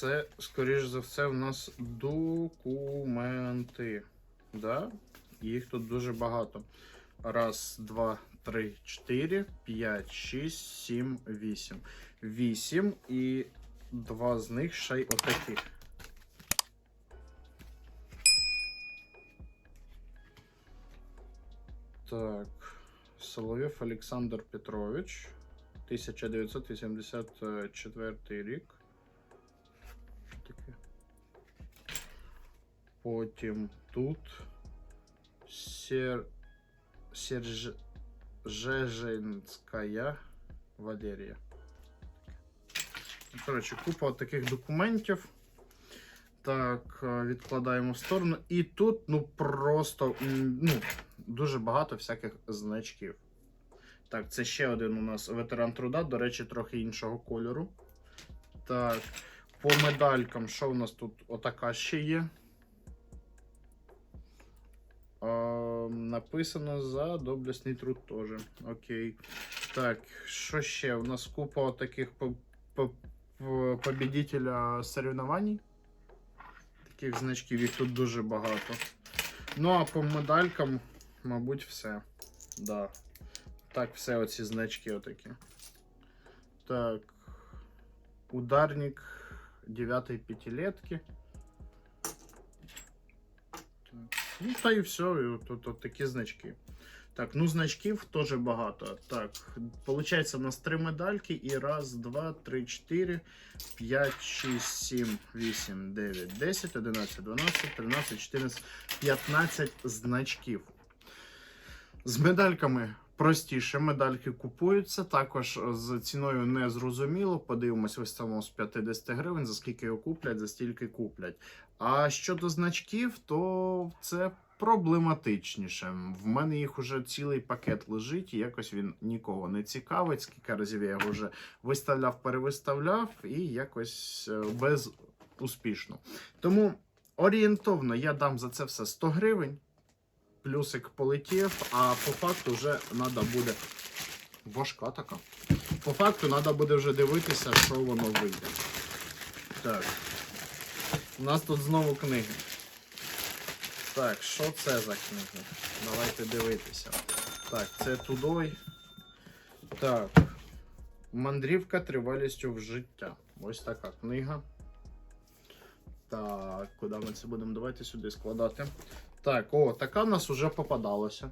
Це, скоріш за все, в нас документи. Да? Їх тут дуже багато. Раз, два, три, чотири, п'ять, шість, сім, вісім. Вісім і два з них ще й отакі. Так. Соловйов Олександр Петрович. 1984 рік. Потім тут Сер... Серж... Валерія. Коротше, купа таких документів. Так, е, відкладаємо в сторону. І тут, ну, просто ну, дуже багато всяких значків. Так, це ще один у нас ветеран труда, до речі, трохи іншого кольору. Так, по медалькам, що у нас тут? Отака ще є. Написано за доблесний труд теж. Окей. Так, що ще? У нас купа таких по, по, по, победителя соревнований. Таких значків їх тут дуже багато. Ну, а по медалькам, мабуть, все. Да. Так, все оці значки отакі. Так. Ударник 9 пятилетки. Ну, та і все, і от, от, от такі значки. Так, ну значків теж багато. Так, получається у нас три медальки і раз, два, три, чотири, п'ять, шість, сім, вісім, дев'ять, десять, одинадцять, дванадцять, тринадцять, чотирнадцять, п'ятнадцять значків. З медальками простіше. Медальки купуються. Також з ціною не зрозуміло. Подивимось, виставимо з 50 гривень, за скільки його куплять, за стільки куплять. А щодо значків, то це проблематичніше. В мене їх уже цілий пакет лежить, і якось він нікого не цікавить. Скільки разів я його вже виставляв, перевиставляв, і якось е, безуспішно. Тому орієнтовно я дам за це все 100 гривень. Плюсик полетів, а по факту вже треба буде. Важка така. По факту треба буде вже дивитися, що воно вийде. Так. У нас тут знову книги. Так, що це за книги? Давайте дивитися. Так, це Тудой. Так. Мандрівка тривалістю в життя. Ось така книга. Так, куди ми це будемо? Давайте сюди складати. Так, о, така в нас вже попадалася.